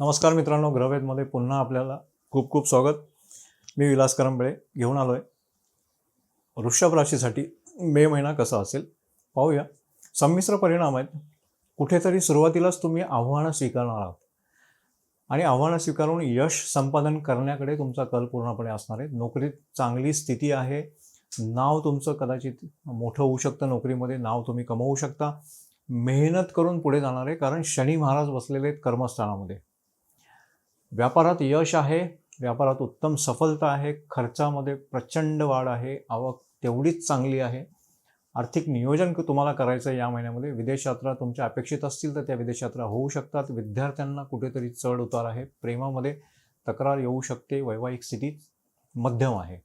नमस्कार मित्रांनो ग्रहवेदमध्ये पुन्हा आपल्याला खूप खूप स्वागत. मी विलास करंबळे घेऊन आलो आहे वृषभ राशीसाठी मे महिना कसा असेल पाहूया. संमिश्र परिणाम आहेत. कुठेतरी सुरुवातीलाच तुम्ही आव्हानं स्वीकारणार आहात. आणि आव्हानं स्वीकारून यश संपादन करण्याकडे तुमचा कल पूर्णपणे असणार आहे. नोकरीत चांगली स्थिती आहे. नाव तुमचं कदाचित मोठं होऊ शकतं नोकरीमध्ये. नाव तुम्ही कमवू शकता. मेहनत करून पुढे जाणार आहे. कारण शनी महाराज बसलेले आहेत कर्मस्थानामध्ये. व्यापारात यश आहे व्यापारात उत्तम सफलता आहे खर्चामध्ये प्रचंड वाढ आहे आवक तेवढीच चांगली आहे. आर्थिक नियोजन तुम्हाला करायचं आहे या महिन्यामध्ये. विदेश यात्रा तुमच्या अपेक्षित असतील तर त्या विदेश यात्रा होऊ शकतात. विद्यार्थ्यांना कुठेतरी चढ उतार आहे. प्रेमामध्ये तक्रार येऊ शकते. वैवाहिक स्थिती मध्यम आहे.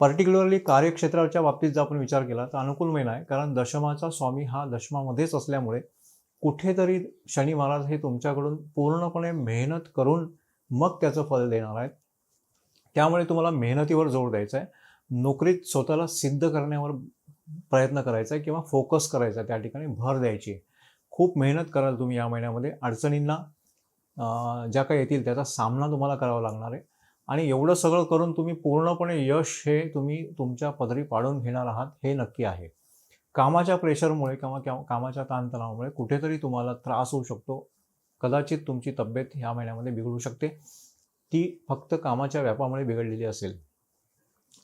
पर्टिक्युलरली कार्यक्षेत्राच्या बाबतीत जर आपण विचार केला तर अनुकूल महिना आहे. कारण दशमाचा स्वामी हा दशमामध्येच असल्यामुळे कुठेतरी शनी महाराज हे तुमच्याकडून पूर्णपणे मेहनत करून मग त्याचं फल देणार आहेत. त्यामुळे तुम्हाला मेहनतीवर जोर द्यायचा आहे. नोकरीत स्वतःला सिद्ध करण्यावर प्रयत्न करायचा आहे किंवा फोकस करायचा आहे त्या ठिकाणी भर द्यायची आहे. खूप मेहनत कराल तुम्ही या महिन्यामध्ये. अडचणींना ज्या काही येतील त्याचा सामना तुम्हाला करावा लागणार आहे. आणि एवढं सगळं करून तुम्ही पूर्णपणे यश हे तुम्ही तुमच्या पदरी पाडून घेणार आहात हे नक्की आहे. कामाच्या प्रेशरमुळे किंवा कामाच्या ताणतणावामुळे कुठेतरी तुम्हाला त्रास होऊ शकतो. कदाचित तुमची तब्येत ह्या महिन्यामध्ये बिघडू शकते. ती फक्त कामाच्या व्यापामुळे बिघडलेली असेल.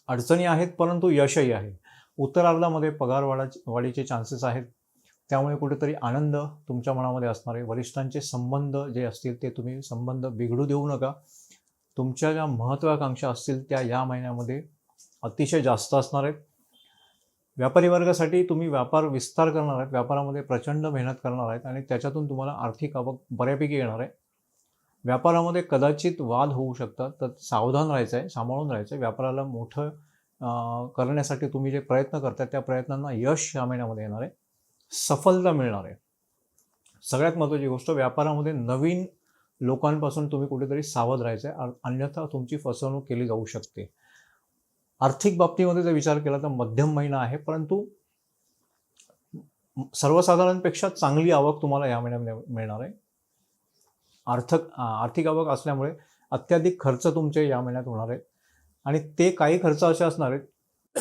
अडचणी आहेत परंतु यशही आहे. उत्तरार्धामध्ये पगार वाढा वाढीचे चान्सेस आहेत. त्यामुळे कुठेतरी आनंद तुमच्या मनामध्ये असणारे वरिष्ठांचे संबंध जे असतील ते तुम्ही संबंध बिघडू देऊ नका. तुमच्या ज्या महत्त्वाकांक्षा असतील त्या या महिन्यामध्ये अतिशय जास्त असणार आहेत. व्यापारी वर्गासाठी तुम्ही व्यापार विस्तार करणार आहेत व्यापारामध्ये प्रचंड मेहनत करणार आहेत आणि त्याच्यातून तुम्हाला आर्थिक आवक बऱ्यापैकी येणार आहे. व्यापारामध्ये कदाचित वाद होऊ शकतात तर सावधान राहायचं आहे सांभाळून राहायचं आहे. व्यापाराला मोठं करण्यासाठी तुम्ही जे प्रयत्न करताय त्या प्रयत्नांना यश या महिन्यामध्ये येणार आहे. सफलता मिळणार आहे. सगळ्यात महत्त्वाची गोष्ट व्यापारामध्ये नवीन लोकांपासून तुम्ही कुठेतरी सावध राहायचं आहे अन्यथा तुमची फसवणूक केली जाऊ शकते. आर्थिक बाबतीमध्ये जर विचार केला तर मध्यम महिना आहे परंतु सर्वसाधारणपेक्षा चांगली आवक तुम्हाला या महिन्यामध्ये मिळणार आहे. आर्थक आर्थिक आवक असल्यामुळे अत्याधिक खर्च तुमचे या महिन्यात होणार आहेत. आणि ते काही खर्च असे असणार आहेत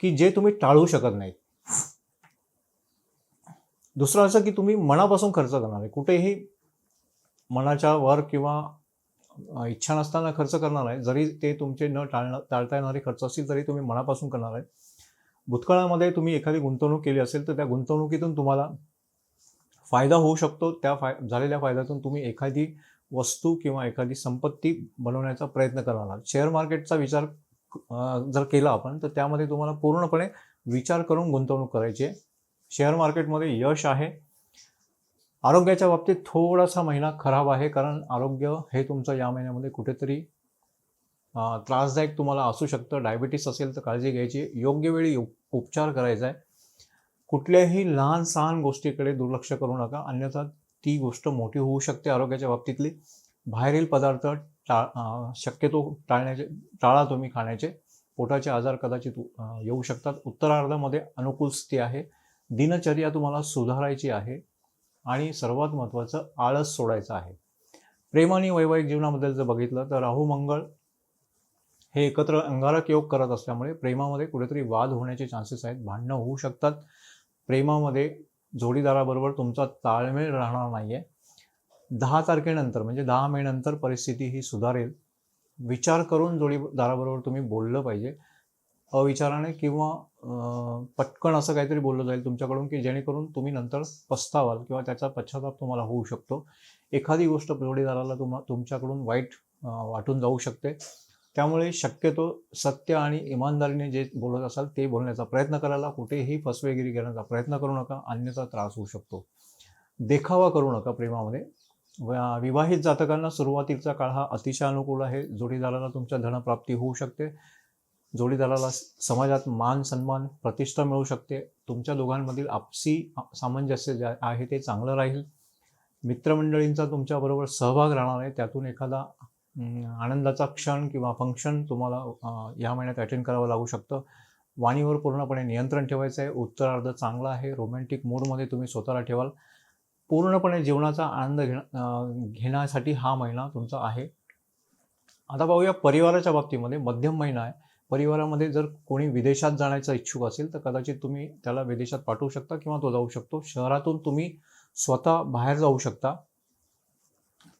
की जे तुम्ही टाळू शकत नाहीत. दुसरं असं की तुम्ही मनापासून खर्च करणार आहे. कुठेही मनाच्या वर किंवा इच्छा नसताना खर्च करणार आहे. जरी ते तुमचे न टाळणं टाळता येणारे खर्च असतील तरी तुम्ही मनापासून करणार आहे. भूतकाळामध्ये तुम्ही एखादी गुंतवणूक केली असेल तर त्या गुंतवणुकीतून तुम्हाला फायदा होऊ शकतो. त्या फाय झालेल्या फायद्यातून तुम्ही एखादी वस्तू किंवा एखादी संपत्ती बनवण्याचा प्रयत्न करणार शेअर मार्केटचा विचार जर केला आपण तर त्यामध्ये तुम्हाला पूर्णपणे विचार करून गुंतवणूक करायची आहे. शेअर मार्केटमध्ये यश आहे. आरोग्याच्या बाबतीत थोडासा महिना खराब आहे कारण आरोग्य हे तुमचं या महिन्यामध्ये कुठेतरी त्रासदायक तुम्हाला असू शकतं. डायबिटीस असेल तर काळजी घ्यायची. योग्य वेळी उप- उपचार करायचा आहे कुठल्याही लहान सहान गोष्टीकडे दुर्लक्ष करू नका. अन्यथा ती गोष्ट मोठी होऊ शकते आरोग्याच्या बाबतीतली. बाहेरील पदार्थ टाळ शक्यतो टाळण्याचे टाळा तुम्ही खाण्याचे. पोटाचे आजार कदाचित येऊ शकतात. उत्तरार्धामध्ये अनुकूल स्थिती आहे. दिनचर्या तुम्हाला सुधारायची आहे. आणि सर्वात महत्त्वाचं आळस सोडायचं आहे. प्रेम आणि वैवाहिक जीवनाबद्दल जर बघितलं तर राहू मंगळ हे एकत्र अंगारक योग करत असल्यामुळे प्रेमामध्ये कुठेतरी वाद होण्याचे चान्सेस आहेत. भांडणं होऊ शकतात. प्रेमामध्ये जोडीदाराबरोबर तुमचा ताळमेळ राहणार नाही आहे दहा तारखेनंतर म्हणजे दहा मेनंतर परिस्थिती ही सुधारेल. विचार करून जोडीदाराबरोबर तुम्ही बोललं पाहिजे. अविचाराने किंवा पटकन असं काहीतरी बोललं जाईल तुमच्याकडून की जेणेकरून तुम्ही नंतर पस्तावाल किंवा त्याचा पश्चाताप तुम्हाला होऊ शकतो. एखादी गोष्ट जोडीदाराला तुम्हा तुमच्याकडून वाईट वाटून जाऊ शकते. त्यामुळे शक्यतो सत्य आणि इमानदारीने जे बोलत असाल ते बोलण्याचा प्रयत्न करायला कुठेही फसवेगिरी करण्याचा प्रयत्न करू नका अन्यथा त्रास होऊ शकतो. देखावा करू नका प्रेमामध्ये. विवाहित जातकांना सुरुवातीचा काळ हा अतिशय अनुकूल आहे. जोडीदाराला तुमच्या धनप्राप्ती होऊ शकते. जोडीदाराला समाजात मान सन्मान प्रतिष्ठा मिळू शकते. तुमच्या दोघांमधील आपसी सामंजस्य जे आहे ते चांगलं राहील. मित्रमंडळींचा तुमच्याबरोबर सहभाग राहणार आहे. त्यातून एखादा आनंदाचा क्षण किंवा फंक्शन तुम्हाला या महिन्यात अटेंड करावं लागू शकतं. वाणीवर पूर्णपणे नियंत्रण ठेवायचं आहे. उत्तरार्ध चांगला आहे. रोमॅन्टिक मूडमध्ये तुम्ही स्वतःला ठेवाल. पूर्णपणे जीवनाचा आनंद घेण घेण्यासाठी हा महिना तुमचा आहे. आता पाहूया परिवाराच्या बाबतीमध्ये मध्यम महिना आहे. परिवारामध्ये जर कोणी विदेशात जाण्याचा इच्छुक असेल तर कदाचित तुम्ही त्याला विदेशात पाठवू शकता किंवा तो जाऊ शकतो. शहरातून तुम्ही स्वतः बाहेर जाऊ शकता.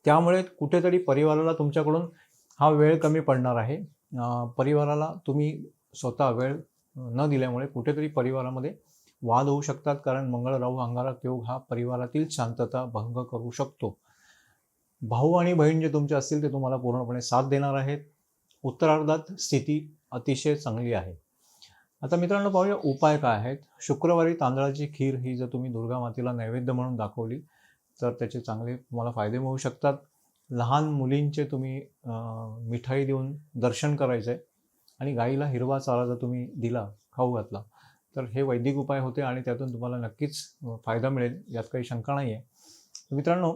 त्यामुळे कुठेतरी परिवाराला तुमच्याकडून हा वेळ कमी पडणार आहे. परिवाराला तुम्ही स्वतः वेळ न दिल्यामुळे कुठेतरी परिवारामध्ये वाद होऊ शकतात कारण मंगळ राहू अंगारक योग हा परिवारातील शांतता भंग करू शकतो. भाऊ आणि बहीण जे तुमचे असतील ते तुम्हाला पूर्णपणे साथ देणार आहेत. उत्तरार्धात स्थिती अतिशय चांगली आहे. आता मित्रांनो पाहूया उपाय काय आहेत. शुक्रवारी तांदळाची खीर ही जर तुम्ही दुर्गा मातेला नैवेद्य म्हणून दाखवली तर त्याचे चांगले तुम्हाला फायदे मिळू शकतात. लहान मुलींचे तुम्ही मिठाई देऊन दर्शन करायचं आहे आणि गाईला हिरवा चारा जर तुम्ही दिला खाऊ घातला तर हे वैदिक उपाय होते आणि त्यातून तुम्हाला नक्कीच फायदा मिळेल यात काही शंका नाही आहे मित्रांनो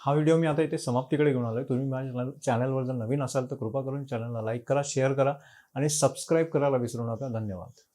हा व्हिडिओ मी आता इथे समाप्तीकडे घेऊन आलो आहे तुम्ही माझ्या चॅनलवर जर नवीन असाल तर कृपा करून चॅनलला लाईक करा शेअर करा आणि सबस्क्राईब करायला विसरू नका. धन्यवाद.